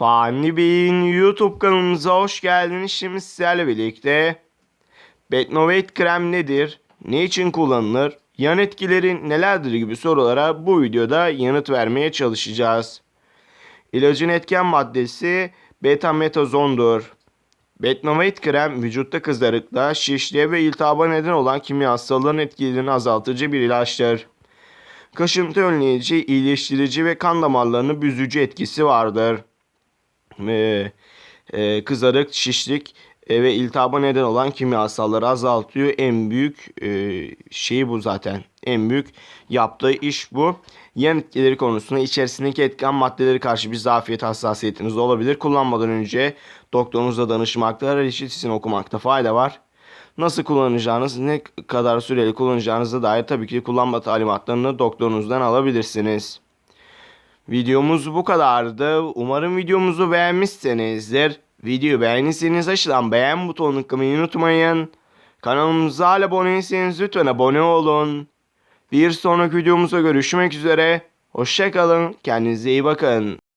Fani Bey'in YouTube kanalımıza hoş geldiniz. Şimdi sizlerle birlikte Betnovate krem nedir? Ne için kullanılır? Yan etkileri nelerdir gibi sorulara bu videoda yanıt vermeye çalışacağız. İlacın etken maddesi betametazondur. Betnovate krem vücutta kızarıklığa, şişliğe ve iltihaba neden olan kimyasalların etkilerini azaltıcı bir ilaçtır. Kaşıntı önleyici, iyileştirici ve kan damarlarını büzücü etkisi vardır. Ee, e, kızarık, şişlik e, ve iltihaba neden olan kimyasalları azaltıyor. En büyük e, şeyi bu zaten. En büyük yaptığı iş bu. Yan etkileri konusunda içerisindeki etken maddeleri karşı bir zafiyet hassasiyetiniz olabilir. Kullanmadan önce doktorunuza danışmakta, reçetesini okumakta fayda var. Nasıl kullanacağınız, ne kadar süreli kullanacağınıza dair tabii ki kullanma talimatlarını doktorunuzdan alabilirsiniz. Videomuz bu kadardı. Umarım videomuzu beğenmişsinizdir. Videoyu beğendiyseniz aşağıdan beğen butonunu tıklamayı unutmayın. Kanalımıza hala abone değilseniz lütfen abone olun. Bir sonraki videomuzda görüşmek üzere. Hoşçakalın. Kendinize iyi bakın.